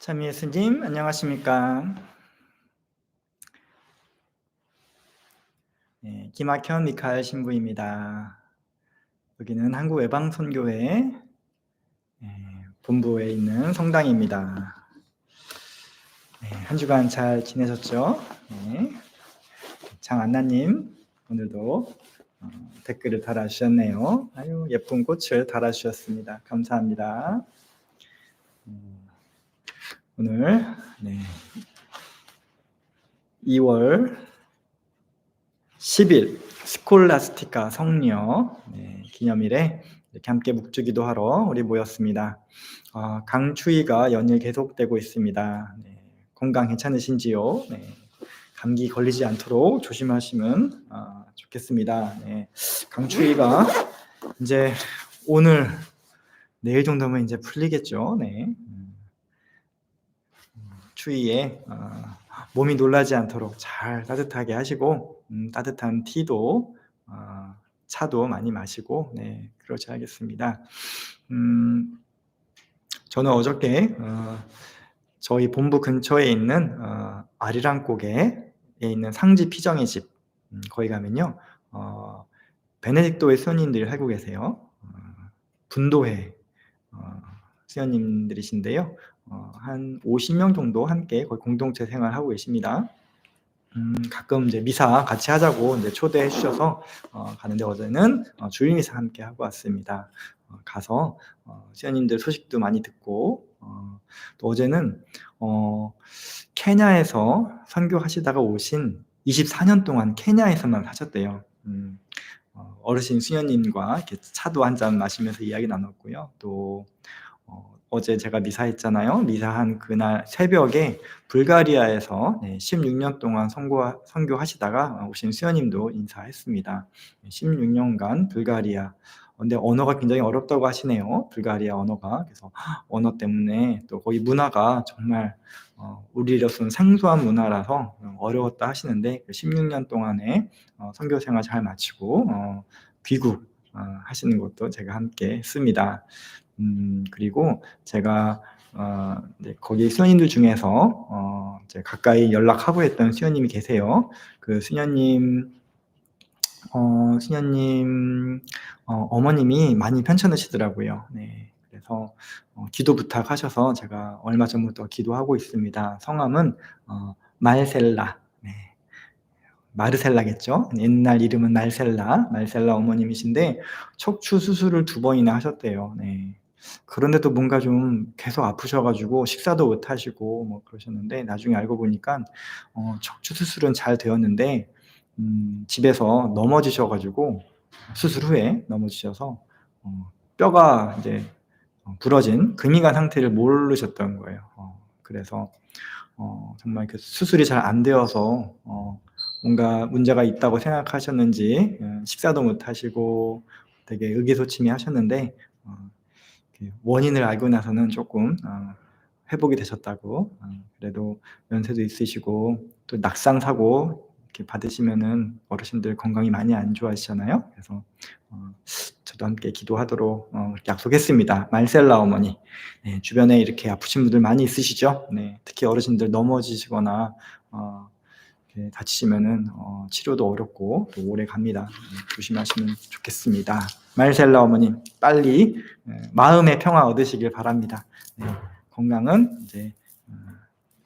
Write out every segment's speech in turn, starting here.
참미 예수님 안녕하십니까? 네, 김학현 미카엘 신부입니다. 여기는 한국 외방선교회 네, 본부에 있는 성당입니다. 네, 한 주간 잘 지내셨죠? 네. 장안나님 오늘도 어, 댓글을 달아주셨네요. 아유 예쁜 꽃을 달아주셨습니다. 감사합니다. 음, 오늘 네, 2월 10일 스콜라스티카 성녀 네, 기념일에 이렇게 함께 묵주기도 하러 우리 모였습니다. 어, 강추위가 연일 계속되고 있습니다. 네, 건강 괜찮으신지요? 네, 감기 걸리지 않도록 조심하시면 어, 좋겠습니다. 네, 강추위가 이제 오늘 내일 정도면 이제 풀리겠죠. 네. 음, 추위에 어, 몸이 놀라지 않도록 잘 따뜻하게 하시고 음, 따뜻한 티도 어, 차도 많이 마시고 네 그러지 하겠습니다. 음, 저는 어저께 어, 저희 본부 근처에 있는 어, 아리랑곡에 있는 상지 피정의 집 음, 거기 가면요 어, 베네딕토의 수녀님들이 살고 계세요. 어, 분도회 어, 수녀님들이신데요. 어, 한 50명 정도 함께 거의 공동체 생활하고 계십니다. 음, 가끔 이제 미사 같이 하자고 이제 초대해 주셔서 어, 가는데 어제는 어, 주일 미사 함께 하고 왔습니다. 어, 가서 어, 수녀님들 소식도 많이 듣고 어, 또 어제는 어, 케냐에서 선교하시다가 오신 24년 동안 케냐에서만 사셨대요. 음, 어, 어르신 수녀님과 이렇게 차도 한 잔 마시면서 이야기 나눴고요. 또 어, 어제 제가 미사했잖아요. 미사한 그날 새벽에 불가리아에서 네, 16년 동안 선교, 선교하시다가 오신 수녀님도 인사했습니다. 16년간 불가리아. 근데 언어가 굉장히 어렵다고 하시네요. 불가리아 언어가. 그래서 언어 때문에 또 거기 문화가 정말 어, 우리로서는 생소한 문화라서 어려웠다 하시는데 16년 동안의 어, 선교 생활 잘 마치고 어, 귀국 어, 하시는 것도 제가 함께 했습니다. 음, 그리고 제가 어, 네, 거기 수녀님들 중에서 어, 가까이 연락하고 했던 수녀님이 계세요. 그 수녀님 어, 수녀님 어, 어머님이 많이 편찮으시더라고요. 네, 그래서 어, 기도 부탁하셔서 제가 얼마 전부터 기도하고 있습니다. 성함은 어, 말셀라. 네. 마르셀라겠죠. 옛날 이름은 말셀라, 말셀라 어머님이신데 척추 수술을 두 번이나 하셨대요. 네. 그런데도 뭔가 좀 계속 아프셔 가지고 식사도 못 하시고 뭐 그러셨는데 나중에 알고 보니까 어, 척추 수술은 잘 되었는데 음, 집에서 넘어지셔 가지고 수술 후에 넘어지셔서 어, 뼈가 이제 어, 부러진 근이간 상태를 모르셨던 거예요. 어, 그래서 어, 정말 그 수술이 잘 안 되어서 어, 뭔가 문제가 있다고 생각하셨는지 어, 식사도 못 하시고 되게 의기소침해 하셨는데 어, 그 원인을 알고 나서는 조금 어, 회복이 되셨다고 어, 그래도 연세도 있으시고 또 낙상 사고 이렇게 받으시면은 어르신들 건강이 많이 안 좋아지잖아요. 그래서 어, 저도 함께 기도하도록 어, 약속했습니다. 말셀라 어머니 네, 주변에 이렇게 아프신 분들 많이 있으시죠? 네, 특히 어르신들 넘어지시거나 다치시면은 어, 치료도 어렵고 또 오래 갑니다. 네, 조심하시면 좋겠습니다. 말셀라 어머님 빨리 네, 마음의 평화 얻으시길 바랍니다. 네, 건강은 이제 어,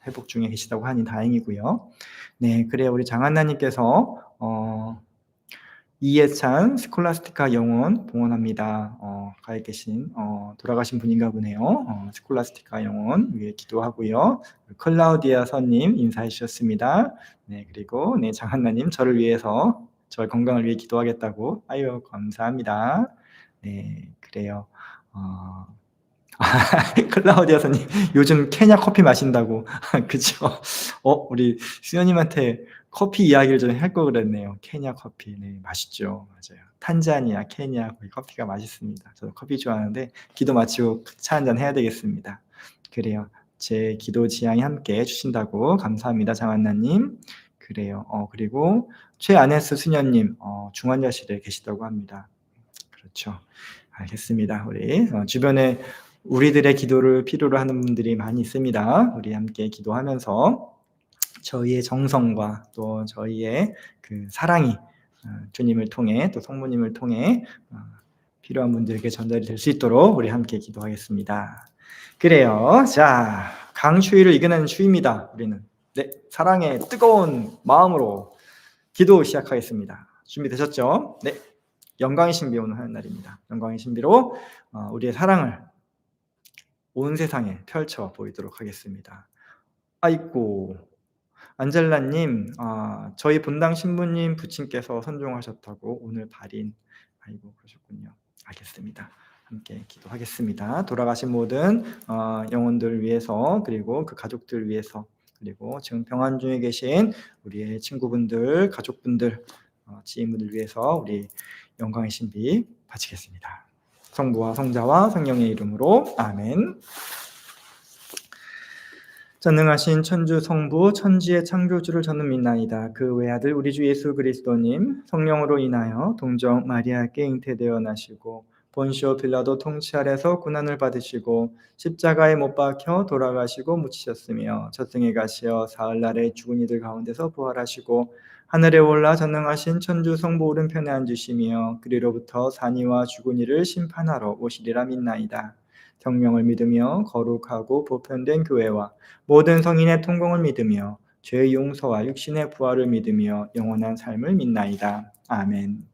회복 중에 계시다고 하니 다행이고요. 네, 그래 우리 장한나님께서 어, 이해찬 스콜라스티카 영혼 봉헌합니다. 어, 가에 계신 어, 돌아가신 분인가 보네요. 어, 스콜라스티카 영혼 위에 기도하고요. 클라우디아 선님 인사해 주셨습니다. 네, 그리고 네 장한나님 저를 위해서 저의 건강을 위해 기도하겠다고 아유 감사합니다. 네, 그래요. 어, 클라우디아 선님 요즘 케냐 커피 마신다고 그죠? 어 우리 수녀님한테 커피 이야기를 좀 할 거 그랬네요. 케냐 커피 네 맛있죠, 맞아요. 탄자니아, 케냐 커피가 맛있습니다. 저도 커피 좋아하는데 기도 마치고 차 한잔 해야 되겠습니다. 그래요. 제 기도 지향이 함께 해주신다고 감사합니다, 장한나님. 그래요. 어 그리고 최아네스 수녀님 어, 중환자실에 계시다고 합니다. 그렇죠. 알겠습니다. 우리 어, 주변에 우리들의 기도를 필요로 하는 분들이 많이 있습니다. 우리 함께 기도하면서 저희의 정성과 또 저희의 그 사랑이 어, 주님을 통해 또 성모님을 통해 어, 필요한 분들에게 전달이 될 수 있도록 우리 함께 기도하겠습니다. 그래요. 자, 강추위를 이겨내는 추위입니다. 우리는 네, 사랑의 뜨거운 마음으로 기도 시작하겠습니다. 준비되셨죠? 네, 영광의 신비 오늘 하는 날입니다. 영광의 신비로 어, 우리의 사랑을 온 세상에 펼쳐 보이도록 하겠습니다. 아이고, 안젤라님, 아, 저희 본당 신부님 부친께서 선종하셨다고 오늘 발인. 아이고 그러셨군요. 알겠습니다. 함께 기도하겠습니다. 돌아가신 모든 어, 영혼들 위해서 그리고 그 가족들 위해서 그리고 지금 평안 중에 계신 우리의 친구분들, 가족분들, 어, 지인분들 위해서 우리 영광의 신비 바치겠습니다. 성부와 성자와 성령의 이름으로 아멘. 전능하신 천주 성부 천지의 창조주를 저는 믿나이다. 그 외아들 우리 주 예수 그리스도님 성령으로 인하여 동정 마리아께 잉태되어 나시고 본시오 빌라도 통치 아래서 고난을 받으시고 십자가에 못 박혀 돌아가시고 묻히셨으며 저승에 가시어 사흘날에 죽은 이들 가운데서 부활하시고 하늘에 올라 전능하신 천주 성부 오른편에 앉으시며 그리로부터 산이와 죽은 이를 심판하러 오시리라 믿나이다. 성령을 믿으며 거룩하고 보편된 교회와 모든 성인의 통공을 믿으며 죄의 용서와 육신의 부활을 믿으며 영원한 삶을 믿나이다. 아멘.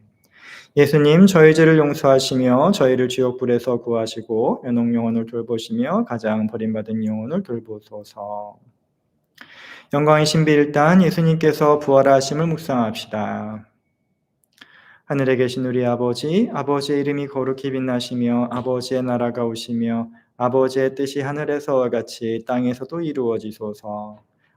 예수님 저희 죄를 용서하시며 저희를 지옥불에서 구하시고 연옥 영혼을 돌보시며 가장 버림받은 영혼을 돌보소서. 영광의 신비 일단 예수님께서 부활하심을 묵상합시다. 하늘에 계신 우리 아버지, 아버지의 이름이 거룩히 빛나시며 아버지의 나라가 오시며 아버지의 뜻이 하늘에서와 같이 땅에서도 이루어지소서.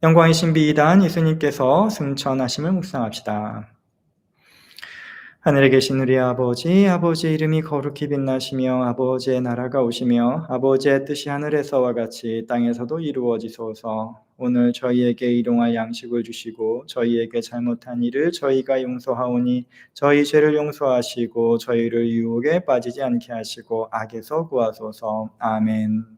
영광의 신비이단 예수님께서 승천하심을 묵상합시다. 하늘에 계신 우리 아버지, 아버지의 이름이 거룩히 빛나시며 아버지의 나라가 오시며 아버지의 뜻이 하늘에서와 같이 땅에서도 이루어지소서. 오늘 저희에게 일용할 양식을 주시고 저희에게 잘못한 일을 저희가 용서하오니 저희 죄를 용서하시고 저희를 유혹에 빠지지 않게 하시고 악에서 구하소서. 아멘.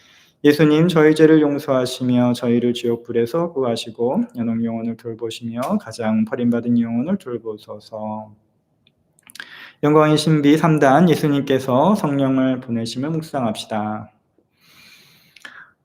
예수님 저희 죄를 용서하시며 저희를 지옥 불에서 구하시고 연옥 영혼을 돌보시며 가장 버림받은 영혼을 돌보소서. 영광의 신비 3단 예수님께서 성령을 보내심을 묵상합시다.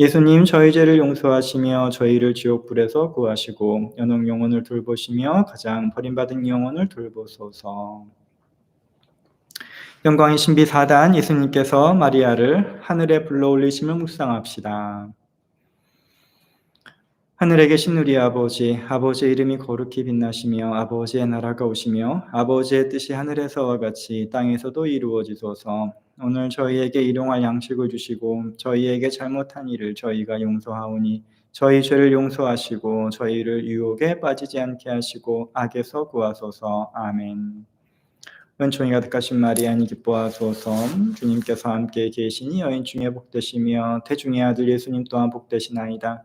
예수님 저희 죄를 용서하시며 저희를 지옥불에서 구하시고 연옥 영혼을 돌보시며 가장 버림받은 영혼을 돌보소서. 영광의 신비 4단 예수님께서 마리아를 하늘에 불러올리시며 묵상합시다. 하늘에 계신 우리 아버지, 아버지의 이름이 거룩히 빛나시며 아버지의 나라가 오시며 아버지의 뜻이 하늘에서와 같이 땅에서도 이루어지소서. 오늘 저희에게 일용할 양식을 주시고 저희에게 잘못한 일을 저희가 용서하오니 저희 죄를 용서하시고 저희를 유혹에 빠지지 않게 하시고 악에서 구하소서. 아멘. 은총이 가득하신 마리아니 기뻐하소서 주님께서 함께 계시니 여인 중에 복되시며 태중의 아들 예수님 또한 복되시나이다.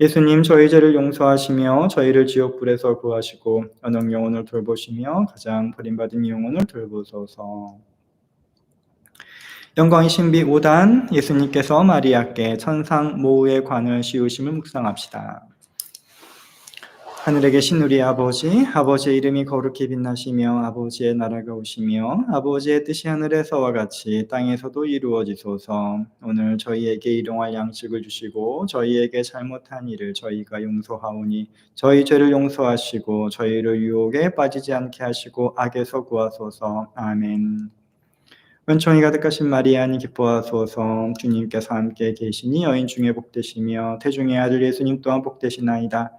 예수님 저희 죄를 용서하시며 저희를 지옥불에서 구하시고 언능 영혼을 돌보시며 가장 버림받은 영혼을 돌보소서. 영광의 신비 5단 예수님께서 마리아께 천상 모우의 관을 씌우심을 묵상합시다. 하늘에 계신 우리 아버지, 아버지의 이름이 거룩히 빛나시며 아버지의 나라가 오시며 아버지의 뜻이 하늘에서와 같이 땅에서도 이루어지소서. 오늘 저희에게 일용할 양식을 주시고 저희에게 잘못한 일을 저희가 용서하오니 저희 죄를 용서하시고 저희를 유혹에 빠지지 않게 하시고 악에서 구하소서. 아멘. 은총이 가득하신 마리아니 기뻐하소서 주님께서 함께 계시니 여인 중에 복되시며 태중의 아들 예수님 또한 복되시나이다.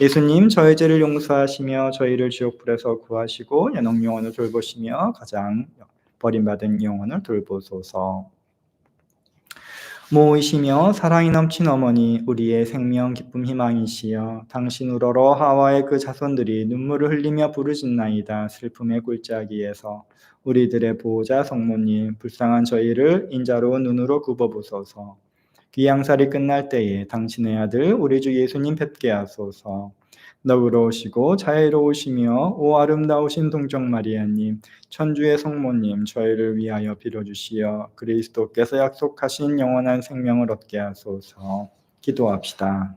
예수님 저희 죄를 용서하시며 저희를 지옥불에서 구하시고 연옥 영혼을 돌보시며 가장 버림받은 영혼을 돌보소서. 모이시며 사랑이 넘친 어머니 우리의 생명 기쁨 희망이시여. 당신 우러러 하와의 그 자손들이 눈물을 흘리며 부르짖나이다. 슬픔의 굴짜기에서 우리들의 보호자 성모님 불쌍한 저희를 인자로운 눈으로 굽어보소서 귀양살이 끝날 때에 당신의 아들 우리 주 예수님 뵙게 하소서 너그러우시고 자애로우시며 오 아름다우신 동정 마리아님 천주의 성모님 저희를 위하여 빌어주시어 그리스도께서 약속하신 영원한 생명을 얻게 하소서 기도합시다.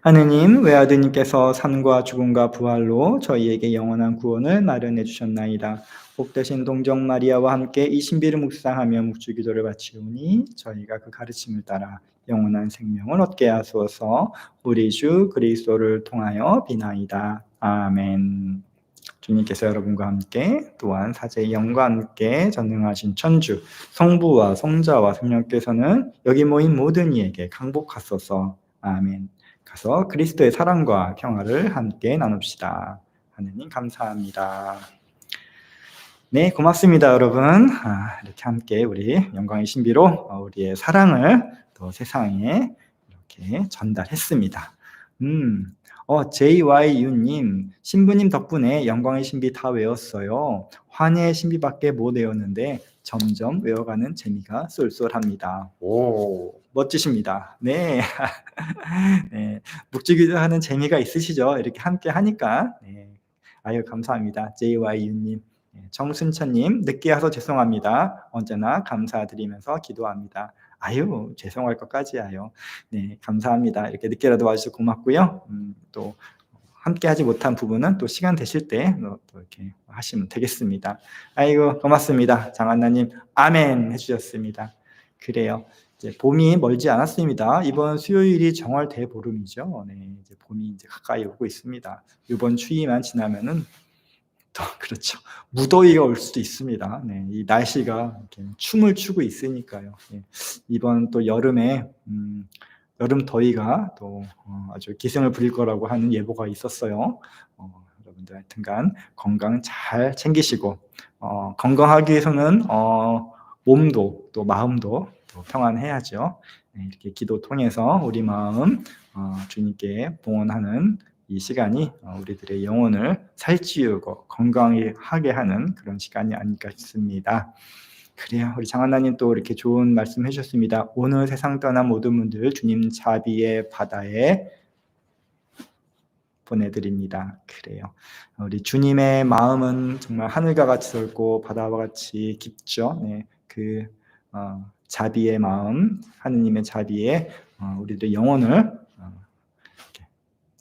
하느님 외아드님께서 삶과 죽음과 부활로 저희에게 영원한 구원을 마련해 주셨나이다. 복되신 동정 마리아와 함께 이 신비를 묵상하며 묵주 기도를 바치오니 저희가 그 가르침을 따라 영원한 생명을 얻게 하소서 우리 주 그리스도를 통하여 비나이다. 아멘. 주님께서 여러분과 함께 또한 사제의 영과 함께 전능하신 천주 성부와 성자와 성령께서는 여기 모인 모든 이에게 강복하소서. 아멘. 가서 그리스도의 사랑과 평화를 함께 나눕시다. 하느님 감사합니다. 네, 고맙습니다, 여러분. 아, 이렇게 함께 우리 영광의 신비로 어, 우리의 사랑을 또 세상에 이렇게 전달했습니다. 음, 어, JYU님, 신부님 덕분에 영광의 신비 다 외웠어요. 환희의 신비밖에 못 외웠는데 점점 외워가는 재미가 쏠쏠합니다. 오, 멋지십니다. 네. 네. 묵주기도 하는 재미가 있으시죠? 이렇게 함께 하니까. 네. 아유, 감사합니다. JYU님. 네, 정순천님, 늦게 와서 죄송합니다. 언제나 감사드리면서 기도합니다. 아유, 죄송할 것까지야요. 네, 감사합니다. 이렇게 늦게라도 와주셔서 고맙고요. 음, 또 함께 하지 못한 부분은 또 시간 되실 때 또 이렇게 하시면 되겠습니다. 아이고, 고맙습니다. 장한나님, 아멘 해주셨습니다. 그래요. 이제 봄이 멀지 않았습니다. 이번 수요일이 정월 대보름이죠. 네, 이제 봄이 이제 가까이 오고 있습니다. 이번 추위만 지나면은 또 그렇죠. 무더위가 올 수도 있습니다. 네, 이 날씨가 춤을 추고 있으니까요. 네, 이번 또 여름에 음, 여름 더위가 또 어, 아주 기승을 부릴 거라고 하는 예보가 있었어요. 어, 여러분들 하여튼간 건강 잘 챙기시고 어, 건강하기 위해서는 어, 몸도 또 마음도 또 평안해야죠. 네, 이렇게 기도 통해서 우리 마음 어, 주님께 봉헌하는 이 시간이 어, 우리들의 영혼을 살찌우고 건강하게 하는 그런 시간이 아닐까 싶습니다. 그래요. 우리 장하나님 또 이렇게 좋은 말씀 해주셨습니다. 오늘 세상 떠난 모든 분들 주님 자비의 바다에 보내드립니다. 그래요. 우리 주님의 마음은 정말 하늘과 같이 넓고 바다와 같이 깊죠. 네, 그 어, 자비의 마음, 하느님의 자비에 어, 우리들의 영혼을 어,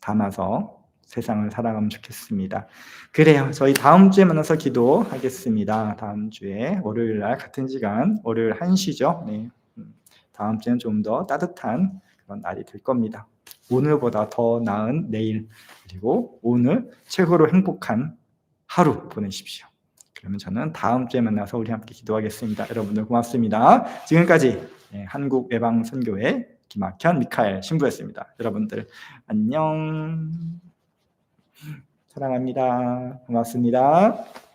담아서 세상을 살아가면 좋겠습니다. 그래요. 저희 다음 주에 만나서 기도하겠습니다. 다음 주에 월요일 날 같은 시간, 월요일 1시죠. 네. 음, 다음 주에는 좀 더 따뜻한 그런 날이 될 겁니다. 오늘보다 더 나은 내일, 그리고 오늘 최고로 행복한 하루 보내십시오. 그러면 저는 다음 주에 만나서 우리 함께 기도하겠습니다. 여러분들 고맙습니다. 지금까지 네, 한국 외방 선교회 김학현 미카엘 신부였습니다. 여러분들 안녕. 사랑합니다. 고맙습니다.